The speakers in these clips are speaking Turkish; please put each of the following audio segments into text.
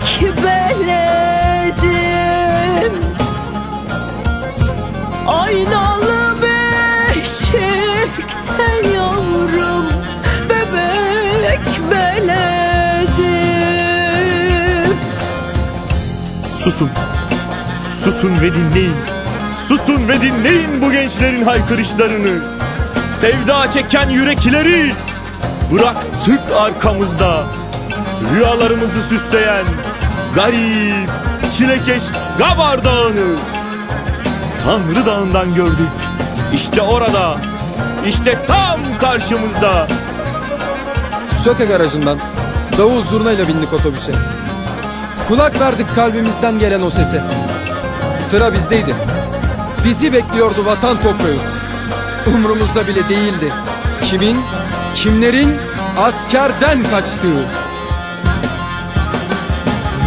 Bebek beledim Aynalı beşikte yavrum Bebek beledim Susun. Susun ve dinleyin. Susun ve dinleyin bu gençlerin haykırışlarını. Sevda çeken yürekleri bıraktık arkamızda. Rüyalarımızı süsleyen garip, çilekeş Gabar Dağı'nı. Tanrı Dağı'ndan gördük. İşte orada, işte tam karşımızda. Söke garajından davul zurnayla bindik otobüse. Kulak verdik kalbimizden gelen o sese. Sıra bizdeydi. Bizi bekliyordu vatan toprağı. Umrumuzda bile değildi. Kimin, kimlerin askerden kaçtığı.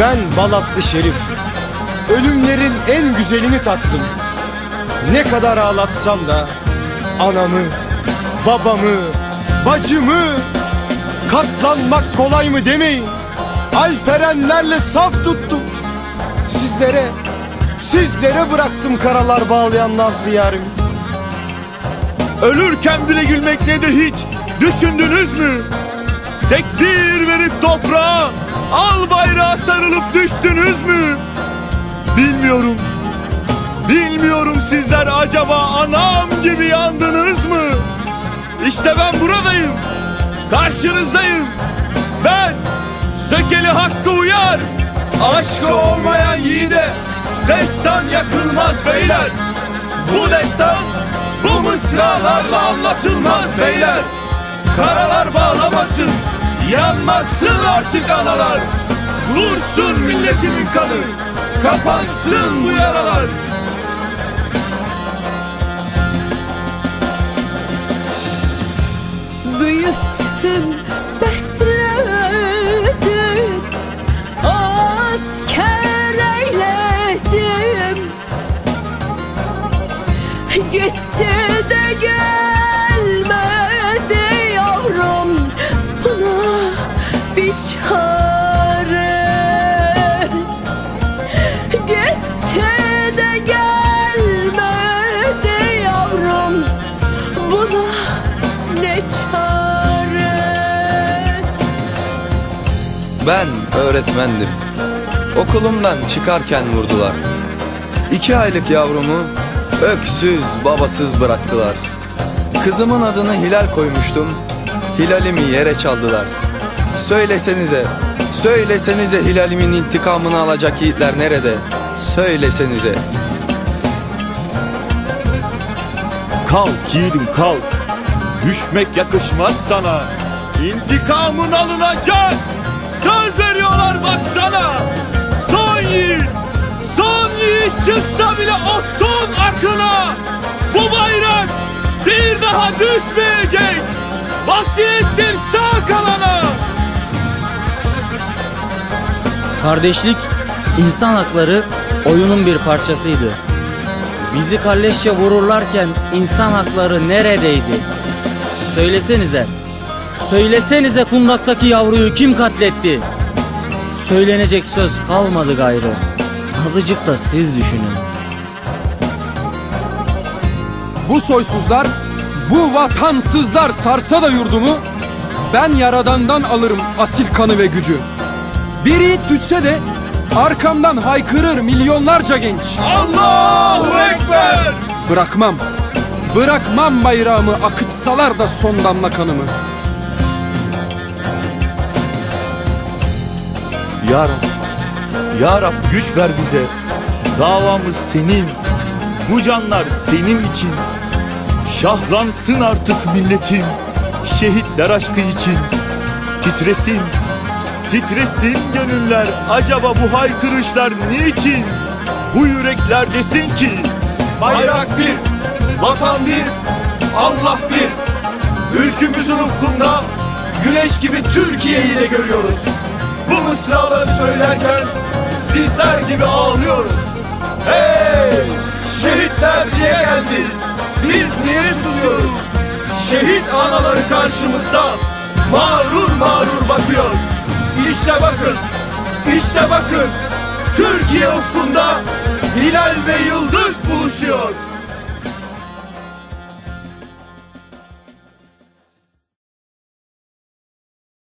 Ben Balatlı Şerif. Ölümlerin en güzelini tattım. Ne kadar ağlatsam da anamı, babamı, bacımı katlanmak kolay mı demeyin. Alperenlerle saf tuttum. Sizlere, sizlere bıraktım karalar bağlayan nazlı yarimi. Ölürken bile gülmek nedir hiç düşündünüz mü? Tekbir verip toprağa al bayrağa sarılıp düştünüz mü? Bilmiyorum. Bilmiyorum sizler acaba anam gibi yandınız mı? İşte ben buradayım. Karşınızdayım. Ben Sökeli Hakkı Uyar. Aşkı olmayan yiğide destan yakılmaz beyler. Bu destan bu mısralarla anlatılmaz beyler. Karalar bağlamasın, yanmasın artık analar. Dursun milletimin kanı, kapansın bu yaralar. Büyüttüm, Ben öğretmendim. Okulumdan çıkarken vurdular. İki aylık yavrumu öksüz babasız bıraktılar. Kızımın adını Hilal koymuştum. Hilalimi yere çaldılar. Söylesenize, söylesenize Hilalimin intikamını alacak yiğitler nerede? Söylesenize. Kalk yiğidim kalk. Düşmek yakışmaz sana. İntikamın alınacak. Söz veriyorlar baksana. Son yiğit. Son yiğit çıksa bile o son akına. Bu bayrak bir daha düşmeyecek. Vasiyettir sağ kalana. Kardeşlik, insan hakları oyunun bir parçasıydı. Bizi kalleşçe vururlarken insan hakları neredeydi? Söylesenize. Söylesenize kundaktaki yavruyu kim katletti? Söylenecek söz kalmadı gayrı. Azıcık da siz düşünün. Bu soysuzlar, bu vatansızlar sarsa da yurdumu, ben yaradandan alırım asil kanı ve gücü. Bir yiğit düşse de arkamdan haykırır milyonlarca genç. Allahu Ekber. Bırakmam, bırakmam bayrağımı akıtsalar da son damla kanımı. Ya Rab, Ya Rab güç ver bize. Davamız senin. Bu canlar senin için. Şahlansın artık milletim. Şehitler aşkı için. Titresin, titresin gönüller. Acaba bu haykırışlar niçin? Bu yürekler desin ki Bayrak bir, vatan bir, Allah bir Ülkümüzün ufkunda güneş gibi Türkiye'yi de görüyoruz. Bu mısraları söylerken sizler gibi ağlıyoruz. Hey! Şehitler diye geldi. Biz niye susuyoruz? Şehit anaları karşımızda mağrur mağrur bakıyor. İşte bakın, işte bakın. Türkiye ufkunda hilal ve yıldız buluşuyor.